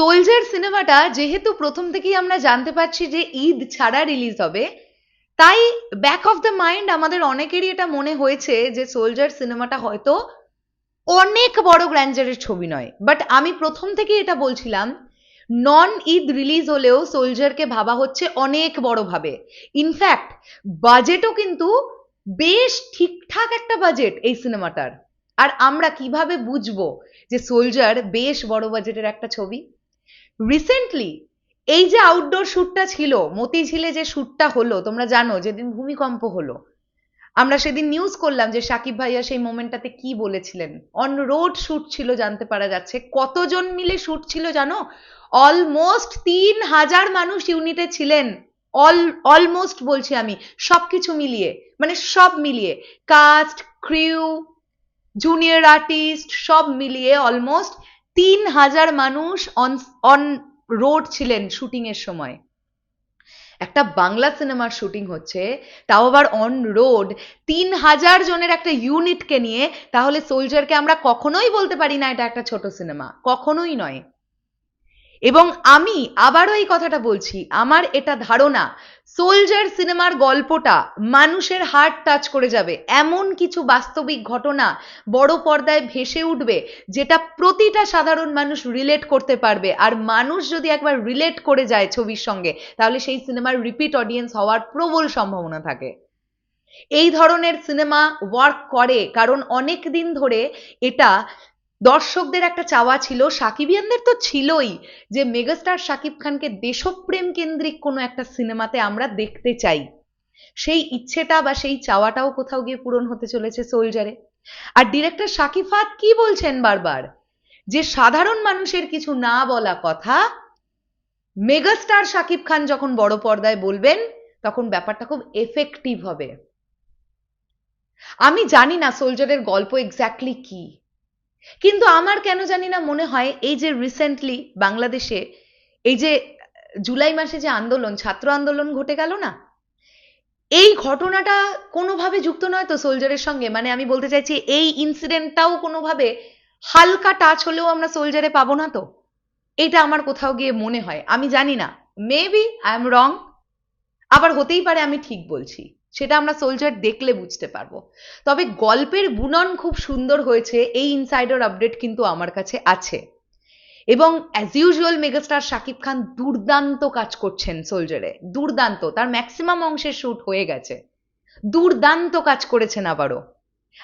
Soldier সিনেমাটা যেহেতু প্রথম থেকেই আমরা জানতে পারছি যে ঈদ ছাড়া রিলিজ হবে, তাই ব্যাক অফ দ্য মাইন্ড আমাদের অনেকেরই এটা মনে হয়েছে যে সোলজার সিনেমাটা হয়তো অনেক বড় গ্র্যান্ডারের ছবি নয়। বাট আমি প্রথম থেকেই এটা বলছিলাম নন ঈদ রিলিজ হলেও সোলজারকে ভাবা হচ্ছে অনেক বড় ভাবে ইনফ্যাক্ট বাজেটও কিন্তু বেশ ঠিকঠাক একটা বাজেট এই সিনেমাটার আর আমরা কীভাবে বুঝব যে সোলজার বেশ বড় বাজেটের একটা ছবি? রিসেন্টলি এই যে আউটডোর শ্যুটটা ছিল, মতিঝিলে যে শ্যুটটা হলো, তোমরা জানো, যেদিন ভূমিকম্প হলো, আমরা সেদিন নিউজ করলাম যে সাকিব ভাইয়া সেই মোমেন্টটাতে কি বলেছিলেন। অন রোড শ্যুট ছিল, জানতে পারা যাচ্ছে। কতজন মিলে শ্যুট ছিল জানো? অলমোস্ট তিন হাজার মানুষ ইউনিটে ছিলেন। অল অলমোস্ট বলছি আমি, সবকিছু মিলিয়ে মানে সব মিলিয়ে। কাস্ট ক্রিউ জুনিয়র আর্টিস্ট সব মিলিয়ে অলমোস্ট তিন হাজার মানুষ অন অন রোড ছিলেন শুটিং এর সময়। একটা বাংলা সিনেমার শুটিং হচ্ছে, তাও আবার অন রোড তিন হাজার জনের একটা ইউনিটকে নিয়ে, তাহলে সোলজারকে আমরা কখনোই বলতে পারি না এটা একটা ছোট সিনেমা কখনোই নয়। এবং আমি আবারও এই কথাটা বলছি, আমার এটা ধারণা, সোলজার সিনেমার গল্পটা মানুষের হার্ট টাচ করে যাবে। এমন কিছু বাস্তবিক ঘটনা বড় পর্দায় ভেসে উঠবে যেটা প্রতিটা সাধারণ মানুষ রিলেট করতে পারবে। আর মানুষ যদি একবার রিলেট করে যায় ছবির সঙ্গে, তাহলে সেই সিনেমার রিপিট অডিয়েন্স হওয়ার প্রবল সম্ভাবনা থাকে। এই ধরনের সিনেমা ওয়ার্ক করে, কারণ অনেক দিন ধরে এটা দর্শকদের একটা চাওয়া ছিল, সাকিবিয়ানদের তো ছিলই যে মেগাস্টার সাকিব খানকে দেশপ্রেম কেন্দ্রিক কোনো একটা সিনেমাতে আমরা দেখতে চাই। সেই ইচ্ছেটা বা সেই চাওয়াটাও কোথাও গিয়ে পূরণ হতে চলেছে সোলজারে। আর ডিরেক্টর শাকিব ফাত কি বলছেন বারবার? যে সাধারণ মানুষের কিছু না বলা কথা, মেগাস্টার শাকিব খান যখন বড় পর্দায় বলবেন, তখন ব্যাপারটা খুব এফেক্টিভ হবে। আমি জানি না সোলজারের গল্প এক্স্যাক্টলি কি। কিন্তু আমার কেন জানি না মনে হয় এই যে রিসেন্টলি বাংলাদেশে, এই যে জুলাই মাসে যে আন্দোলন, ছাত্র আন্দোলন ঘটে গেল না? এই ঘটনাটা কোনোভাবে যুক্ত নয় তো সোলজারের সঙ্গে? মানে আমি বলতে চাইছি, এই ইনসিডেন্টটাও কোনোভাবে হালকা টাচ হলেও আমরা সোলজারে পাবো না তো? এটা আমার কোথাও গিয়ে মনে হয়। আমি জানি না। মেবি আই এম রং আবার হতেই পারে আমি ঠিক বলছি। সেটা আমরা সোলজার দেখলে বুঝতে পারব। তবে গল্পের বুনন খুব সুন্দর হয়েছে, এই ইনসাইডার আপডেট কিন্তু আমার কাছে আছে। এবং as usual megastar Shakib Khan দুর্দান্ত কাজ করছেন সোলজারে দুর্দান্ত, তার ম্যাক্সিমাম অংশের শ্যুট হয়ে গেছে। দুর্দান্ত কাজ করেছেন আবারও।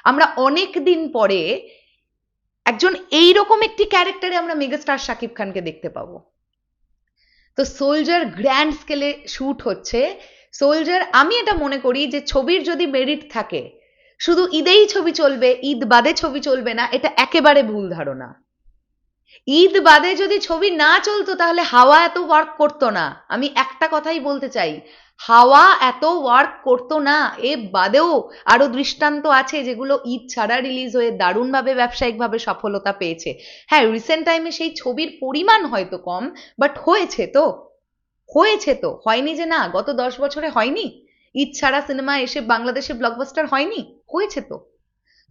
আমরা অনেক দিন পরে একজন এইরকম একটি ক্যারেক্টারে আমরা মেগাস্টার শাকিব খানকে দেখতে পাবো। তো সোলজার গ্র্যান্ড স্কেলে শ্যুট হচ্ছে সোলজার আমি এটা মনে করি যে ছবির যদি মেরিট থাকে, শুধু ঈদেই ছবি চলবে, ঈদ বাদে ছবি চলবে না, এটা একেবারে ভুল ধারণা। ঈদ বাদে যদি ছবি না চলতো তাহলে হাওয়া এত ওয়ার্ক করতো না। আমি একটা কথাই বলতে চাই, হাওয়া এত ওয়ার্ক করতো না, এ বাদেও আরও দৃষ্টান্ত আছে যেগুলো ঈদ ছাড়া রিলিজ হয়ে দারুণভাবে ব্যবসায়িকভাবে সফলতা পেয়েছে। হ্যাঁ রিসেন্ট টাইমে সেই ছবির পরিমাণ হয়তো কম বাট হয়েছে তো। হয়েছে তো? হয়নি যে না, গত দশ বছরে হয়নি? ঈদ ছাড়া সিনেমা এসে বাংলাদেশে ব্লকবাস্টার হয়নি? হয়েছে তো?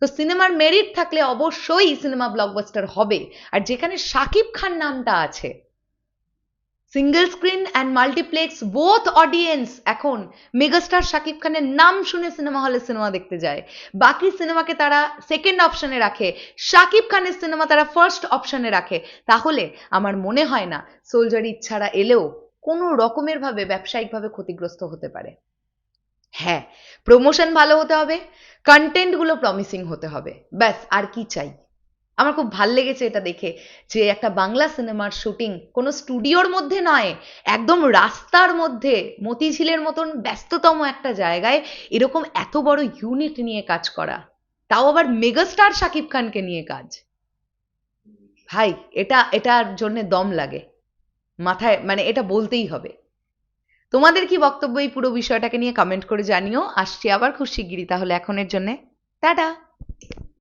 তো সিনেমার মেরিট থাকলে অবশ্যই সিনেমা ব্লকবাস্টার হবে। আর যেখানে শাকিব খান নামটা আছে single screen and multiplex both audience এখন মেগাস্টার শাকিব খানের নাম শুনে সিনেমা হলে সিনেমা দেখতে যায়। বাকি সিনেমাকে তারা সেকেন্ড অপশনে রাখে শাকিব খানের সিনেমা তারা ফার্স্ট অপশনে রাখে। তাহলে আমার মনে হয় না সোলজার ইচ্ছারা এলেও কোনো রকমের ভাবে ব্যবসায়িকভাবে ক্ষতিগ্রস্ত হতে পারে। হ্যাঁ প্রমোশন ভালো হতে হবে কন্টেন্টগুলো প্রমিসিং হতে হবে। ব্যাস, আর কি চাই? আমার খুব ভালো লেগেছে এটা দেখে যে একটা বাংলা সিনেমার শুটিং কোনো স্টুডিওর মধ্যে নয়, একদম রাস্তার মধ্যে, মতিঝিলের মতন ব্যস্ততম একটা জায়গায় এরকম এত বড় ইউনিট নিয়ে কাজ করা। তাও আবার মেগাস্টার শাকিব খানকে নিয়ে কাজ। ভাই, এটা, এটার জন্য দম লাগে। মাথায় মানে এটা বলতেই হবে। তোমাদের কি বক্তব্য এই পুরো বিষয়টাকে নিয়ে কমেন্ট করে জানিও। আসছি আবার খুব শিগগিরই, তাহলে এখনের জন্যে। টাটা!